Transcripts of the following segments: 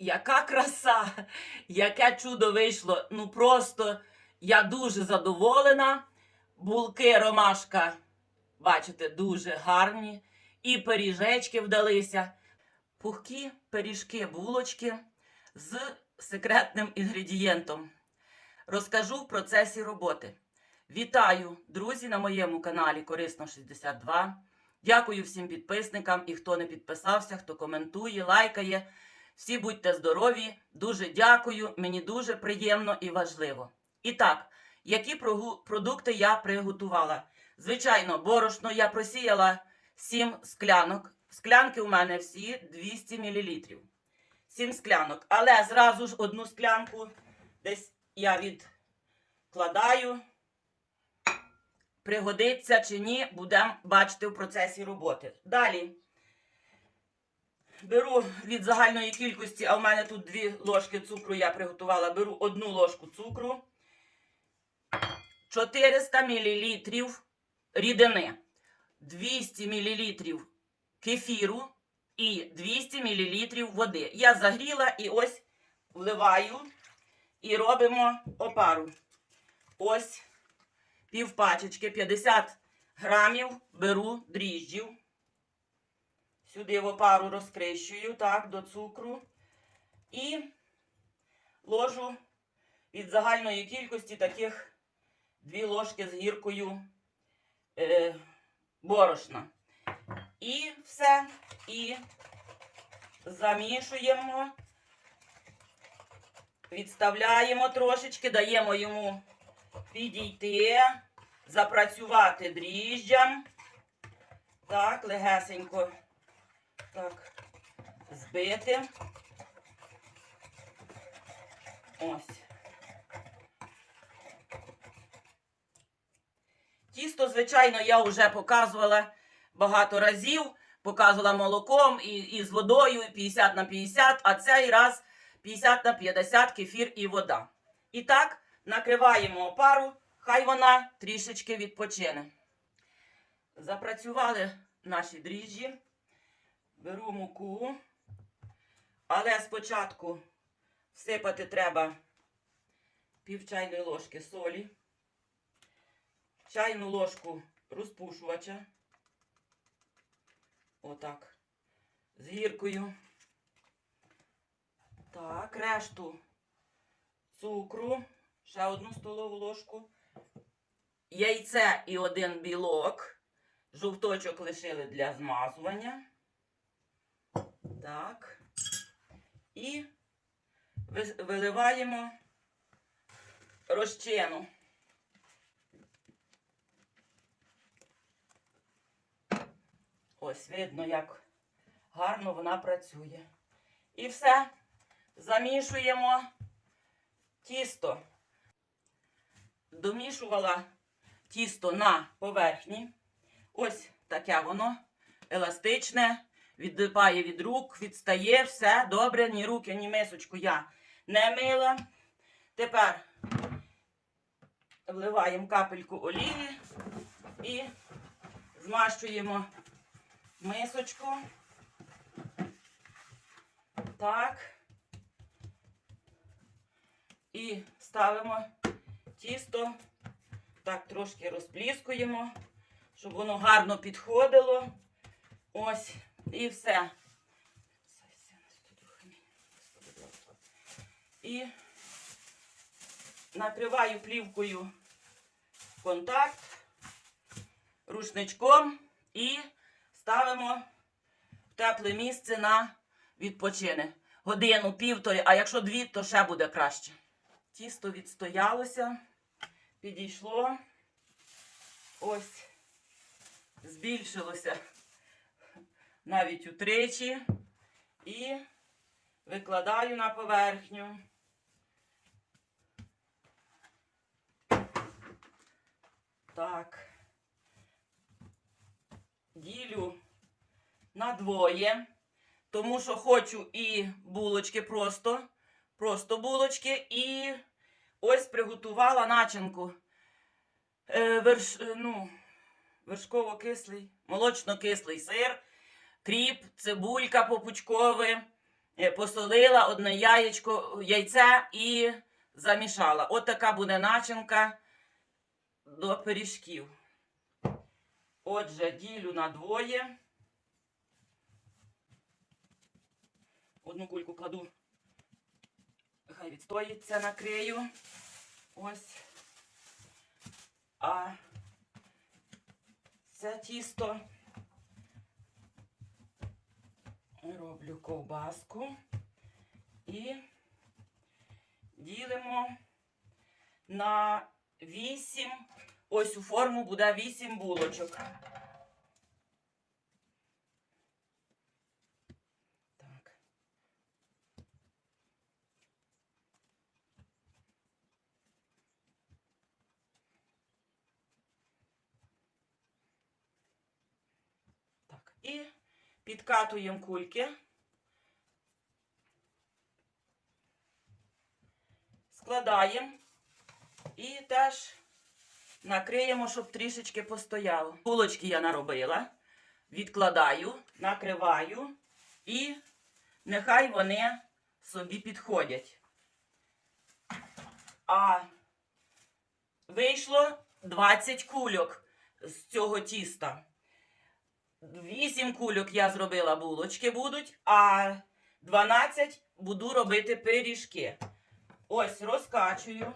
яка краса, яке чудо вийшло. Ну просто я дуже задоволена. Булки ромашка, бачите, дуже гарні. І пиріжечки вдалися. Пухкі пиріжки, булочки з секретним інгредієнтом. Розкажу в процесі роботи. Вітаю, друзі, на моєму каналі Корисно 62. Дякую всім підписникам і хто не підписався, хто коментує, лайкає. Всі будьте здорові, дуже дякую, мені дуже приємно і важливо. І так, які продукти я приготувала? Звичайно, борошно я просіяла 7 склянок. Склянки у мене всі 200 мл. 7 склянок. Але зразу ж одну склянку десь я відкладаю. Пригодиться чи ні, будемо бачити в процесі роботи. Далі. Беру від загальної кількості, а в мене тут дві ложки цукру я приготувала. Беру одну ложку цукру, 400 мл рідини, 200 мл кефіру і 200 мл води. Я загріла і ось вливаю і робимо опару. Ось півпачечки, 50 грамів беру дріжджів. Сюди в опару розкрещую, так, до цукру. І ложу від загальної кількості таких дві ложки з гіркою е, борошна. І все. І замішуємо, відставляємо трошечки, даємо йому підійти, запрацювати дріжджям. Так, легесенько так, збити. Ось. Тісто, звичайно, я вже показувала багато разів. Показувала молоком і, і з водою 50 на 50, а цей раз 50 на 50 кефір і вода. І так, накриваємо опару, хай вона трішечки відпочине. Запрацювали наші дріжджі. Беру муку, але спочатку всипати треба пів чайної ложки солі, чайну ложку розпушувача. Отак. З гіркою. Так, решту цукру, ще одну столову ложку. Яйце і один білок. Жовточок лишили для змазування. Так. І виливаємо розчину. Ось видно, як гарно вона працює. І все. Замішуємо тісто. Домішувала тісто на поверхні. Ось таке воно еластичне, відлипає від рук, відстає, все добре, ні руки, ні мисочку я не мила. Тепер вливаємо капельку олії і змащуємо мисочку. Так. І ставимо тісто, так трошки розпліскуємо, щоб воно гарно підходило. Ось, і все. І накриваю плівкою контакт рушничком і ставимо в тепле місце на відпочине. Годину, півтори, а якщо дві, то ще буде краще. Тісто відстоялося, підійшло. Ось збільшилося навіть утричі. І викладаю на поверхню. Так. Ділю на двоє, тому що хочу і булочки просто, просто булочки, і ось приготувала начинку. Е, верш, е, ну, вершково-кислий, молочно-кислий сир, кріп, цибулька попучкове, е, посолила одне яєчко, яйце і замішала. От така буде начинка до пиріжків. Отже, ділю на двоє. Одну кульку кладу. Хай відстоїться, накрию. Ось. А це тісто роблю ковбаску і ділимо на 8. Ось у форму буде 8 булочок. Так. Підкатуємо кульки. Складаємо і теж накриємо, щоб трішечки постояло. Булочки я наробила, відкладаю, накриваю і нехай вони собі підходять. А вийшло 20 кульок з цього тіста. 8 кульок я зробила булочки будуть, а 12 буду робити пиріжки. Ось розкачую.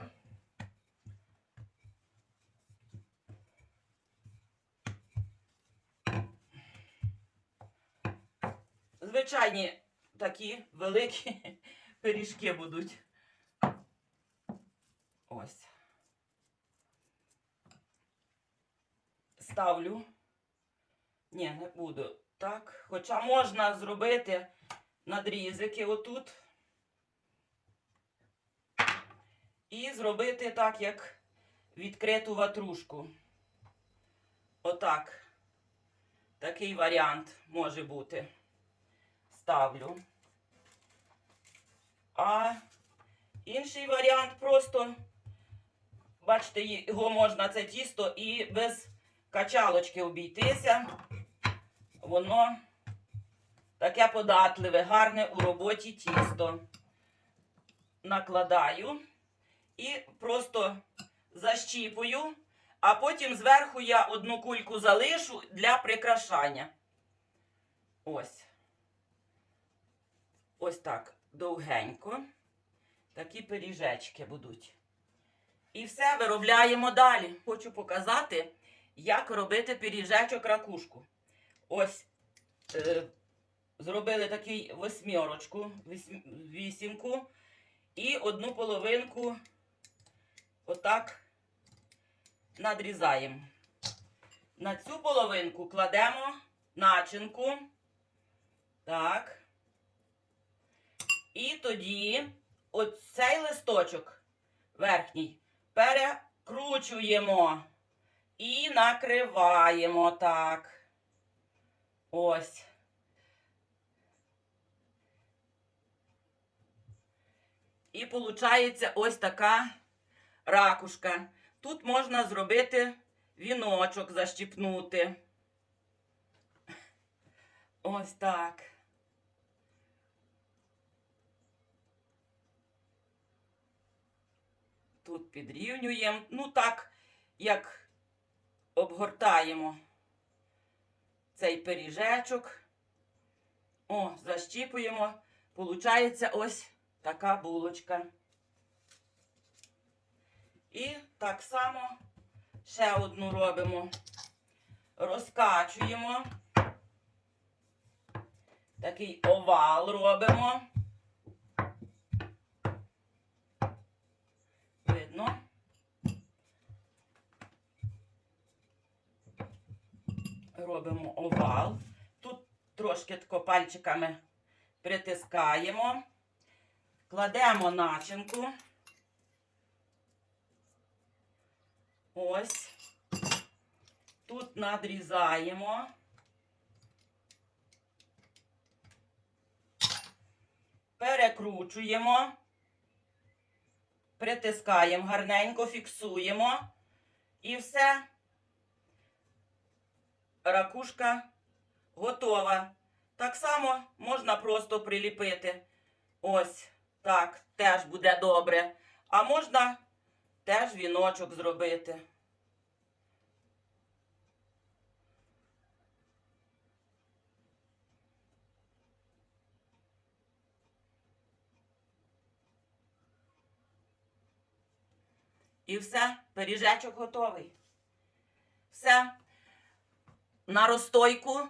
Звичайні такі великі пиріжки будуть. Ось. Ставлю. Ні, не буду. Так. Хоча можна зробити надрізики отут. І зробити так, як відкриту ватрушку. Отак. Такий варіант може бути. Ставлю. А інший варіант просто, бачите, його можна це тісто і без качалочки обійтися. Воно таке податливе, гарне у роботі тісто. Накладаю і просто защіпую, а потім зверху я одну кульку залишу для прикрашання. Ось. Ось так довгенько. Такі пиріжечки будуть. І все виробляємо далі. Хочу показати, як робити пиріжечок ракушку. Ось е, зробили такий восьмірочку, вісім- вісімку і одну половинку отак надрізаємо. На цю половинку кладемо начинку. Так. І тоді оцей листочок верхній перекручуємо і накриваємо так. Ось. І виходить ось така ракушка. Тут можна зробити віночок, защіпнути. Ось так. Тут підрівнюємо. Ну так, як обгортаємо цей пиріжечок. О, защіпуємо. Получається ось така булочка. І так само ще одну робимо. Розкачуємо. Такий овал робимо. Видно. Робимо овал. Тут трошки тако пальчиками притискаємо. Кладемо начинку. Ось. Тут надрізаємо. Перекручуємо. Притискаємо гарненько, фіксуємо. І все. Ракушка готова. Так само можна просто приліпити Ось так теж буде добре. А можна теж віночок зробити. І все, пиріжечок готовий. Все. На розстойку,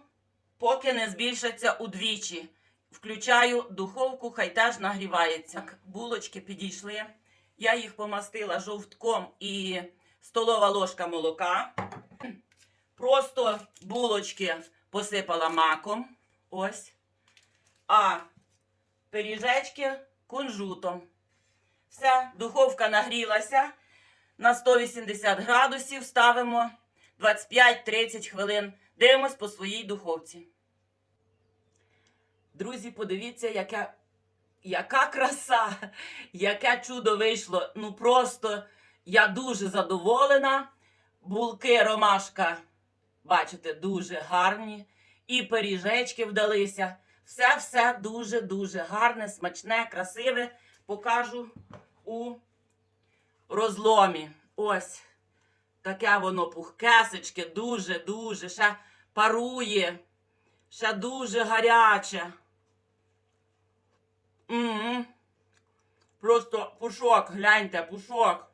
поки не збільшиться удвічі. Включаю духовку, хай теж нагрівається. Так, булочки підійшли. Я їх помастила жовтком і столова ложка молока. Просто булочки посипала маком. Ось. А пиріжечки кунжутом. Все, духовка нагрілася. На 180 градусів ставимо 25-30 хвилин. Дивимось по своїй духовці. Друзі, подивіться, яка, яка краса, яке чудо вийшло. Ну просто я дуже задоволена. Булки ромашка, бачите, дуже гарні. І пиріжечки вдалися. Все-все дуже-дуже гарне, смачне, красиве. Покажу у розломі. Ось. Таке воно пухкесечке, дуже-дуже, ще парує, ще дуже гаряче. м Просто пушок, гляньте, пушок.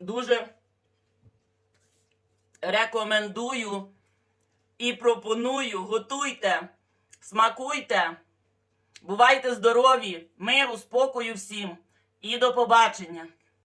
Дуже рекомендую і пропоную, готуйте, смакуйте, бувайте здорові, миру, спокою всім і до побачення.